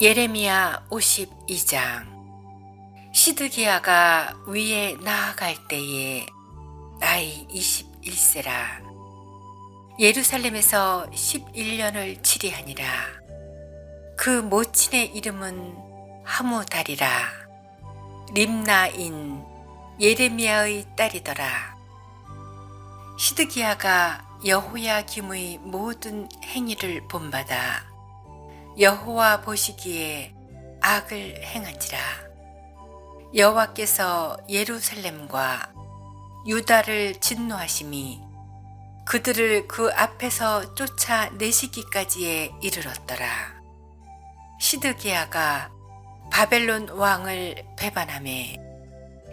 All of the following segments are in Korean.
예레미야 52장. 시드기야가 위에 나아갈 때에 나이 21세라. 예루살렘에서 11년을 치리하니라. 그 모친의 이름은 하무달이라. 림나인 예레미야의 딸이더라. 시드기야가 여호야 김의 모든 행위를 본받아 여호와 보시기에 악을 행한지라. 여호와께서 예루살렘과 유다를 진노하심이 그들을 그 앞에서 쫓아내시기까지에 이르렀더라. 시드기야가 바벨론 왕을 배반함에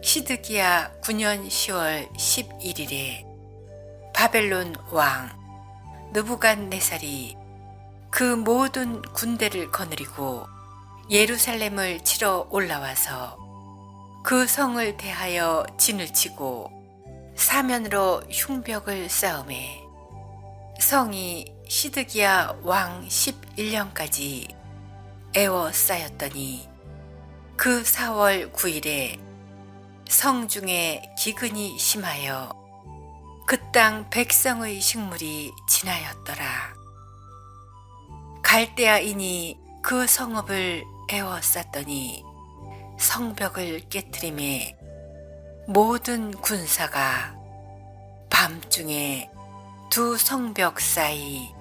시드기야 9년 10월 11일에 바벨론 왕 느부갓네살이 그 모든 군대를 거느리고 예루살렘을 치러 올라와서 그 성을 대하여 진을 치고 사면으로 흉벽을 쌓음에 성이 시드기야 왕 11년까지 에워싸였더니 그 4월 9일에 성 중에 기근이 심하여 그 땅 백성의 식물이 지나였더라. 갈대아인이 그 성읍을 에워쌌더니 성벽을 깨뜨림에 모든 군사가 밤중에 두 성벽 사이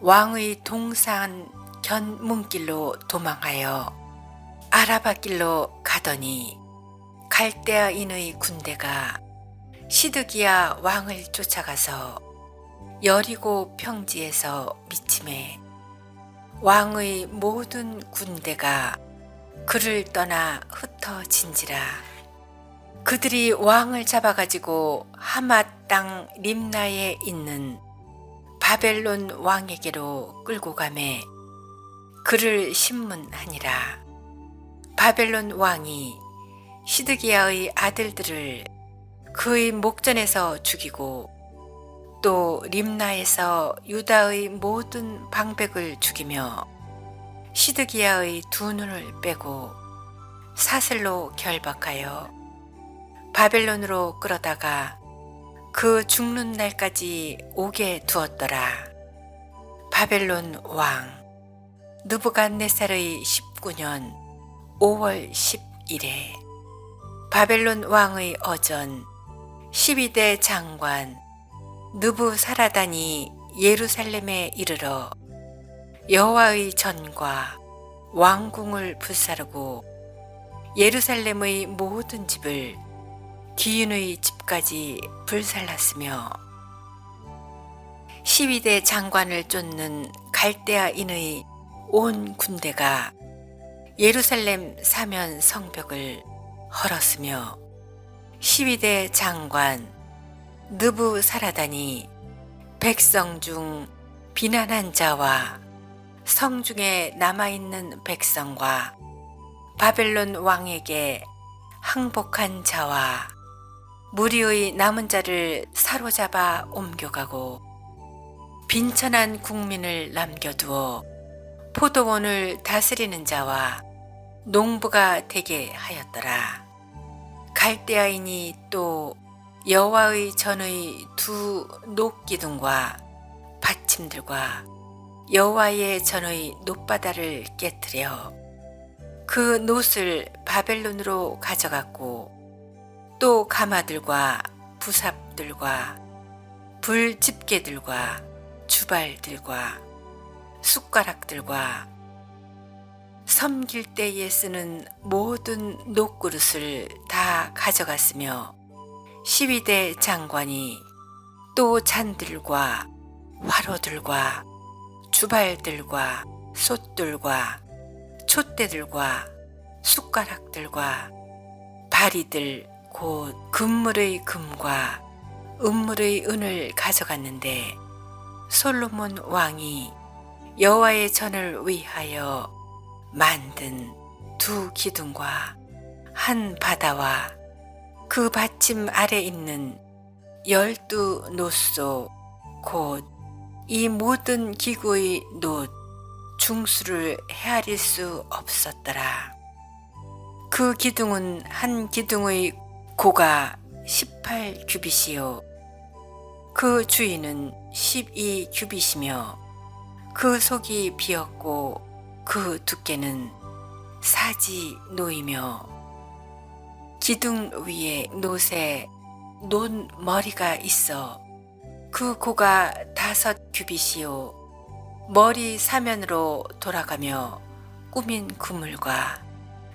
왕의 동산 견문길로 도망하여 아라바길로 가더니 갈대아인의 군대가 시드기야 왕을 쫓아가서 여리고 평지에서 미침해 왕의 모든 군대가 그를 떠나 흩어진지라. 그들이 왕을 잡아가지고 하맛 땅 림나에 있는 바벨론 왕에게로 끌고 가매 그를 신문하니라. 바벨론 왕이 시드기야의 아들들을 그의 목전에서 죽이고 또 림나에서 유다의 모든 방백을 죽이며 시드기야의 두 눈을 빼고 사슬로 결박하여 바벨론으로 끌어다가 그 죽는 날까지 오게 두었더라. 바벨론 왕 느부갓네살의 19년 5월 10일에 바벨론 왕의 어전 12대 장관 느부사라단이 예루살렘에 이르러 여호와의 전과 왕궁을 불사르고 예루살렘의 모든 집을 기인의 집까지 불살랐으며 12대 장관을 쫓는 갈대아인의 온 군대가 예루살렘 사면 성벽을 헐었으며 12대 장관 느부 사라단이 백성 중 비난한 자와 성 중에 남아있는 백성과 바벨론 왕에게 항복한 자와 무리의 남은 자를 사로잡아 옮겨가고 빈천한 국민을 남겨두어 포도원을 다스리는 자와 농부가 되게 하였더라. 갈대아인이 또 여호와의 전의 두 녹기둥과 받침들과 여호와의 전의 노바다를 깨뜨려 그 노을 바벨론으로 가져갔고 또 가마들과 부삽들과 불집게들과 주발들과 숟가락들과 섬길 때에 쓰는 모든 녹그릇을 다 가져갔으며 12대 장관이 또 잔들과 화로들과 주발들과 솥들과 촛대들과 숟가락들과 바리들 곧 금물의 금과 은물의 은을 가져갔는데 솔로몬 왕이 여호와의 전을 위하여 만든 두 기둥과 한 바다와 그 받침 아래 있는 열두 노소 곧 이 모든 기구의 놋, 중수를 헤아릴 수 없었더라. 그 기둥은 한 기둥의 고가 18 규빗이요. 그 주인은 12 규빗이며 그 속이 비었고 그 두께는 사지 놓이며 기둥 위에 노새 논 머리가 있어. 그 고가 다섯 규빗이요. 머리 사면으로 돌아가며 꾸민 그물과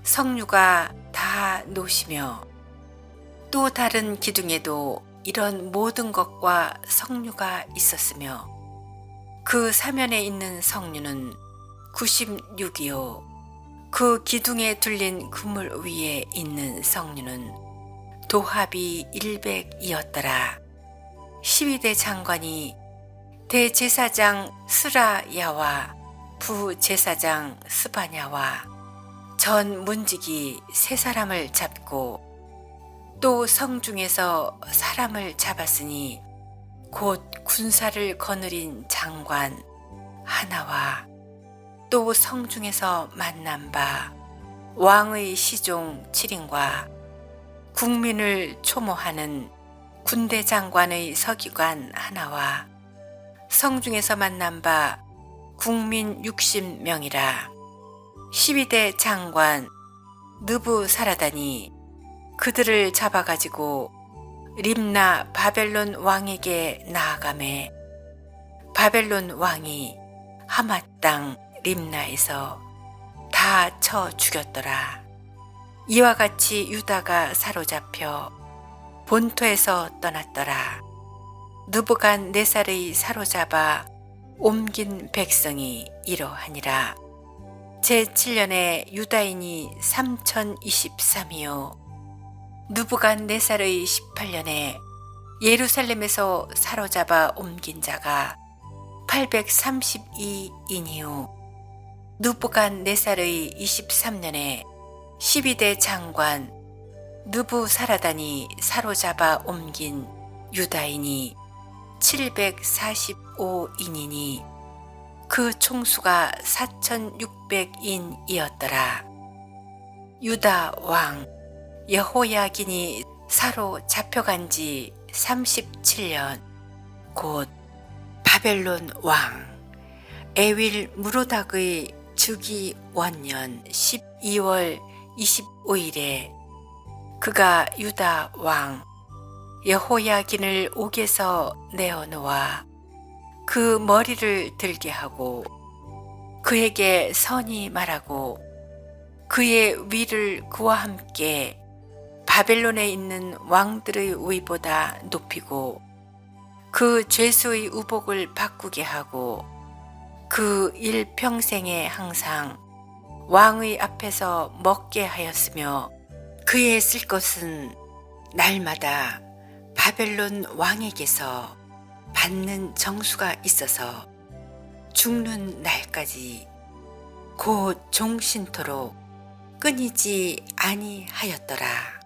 석류가 다 노시며 또 다른 기둥에도 이런 모든 것과 석류가 있었으며 그 사면에 있는 석류는 96이요 그 기둥에 둘린 그물 위에 있는 석류는 도합이 100이었더라. 12대 장관이 대제사장 스라야와 부제사장 스바냐와 전 문직이 세 사람을 잡고 또 성중에서 사람을 잡았으니 곧 군사를 거느린 장관 하나와 또 성중에서 만난 바 왕의 시종 7인과 국민을 초모하는 군대 장관의 서기관 하나와 성중에서 만난 바 국민 60명이라 12대 장관 느부 사라다니 그들을 잡아가지고 림나 바벨론 왕에게 나아가매 바벨론 왕이 하맛 땅 림나에서 다 쳐 죽였더라. 이와 같이 유다가 사로잡혀 본토에서 떠났더라. 느부간 네 살의 사로잡아 옮긴 백성이 이러하니라. 제7년에 유다인이 3023이요. 누부간 네 살의 18년에 예루살렘에서 사로잡아 옮긴 자가 832인이요. 누부간 네 살의 23년에 12대 장관 누부 사라단이 사로잡아 옮긴 유다인이 745인이니 그 총수가 4,600인이었더라. 유다 왕 여호야긴이 사로 잡혀간 지 37년 곧 바벨론 왕 에윌 무로닥의 주기 원년 12월 25일에 그가 유다 왕 여호야긴을 옥에서 내어놓아 그 머리를 들게 하고 그에게 선이 말하고 그의 위를 그와 함께 바벨론에 있는 왕들의 위보다 높이고 그 죄수의 우복을 바꾸게 하고 그 일평생에 항상 왕의 앞에서 먹게 하였으며 그의 쓸 것은 날마다 바벨론 왕에게서 받는 정수가 있어서 죽는 날까지 곧 종신토록 끊이지 아니하였더라.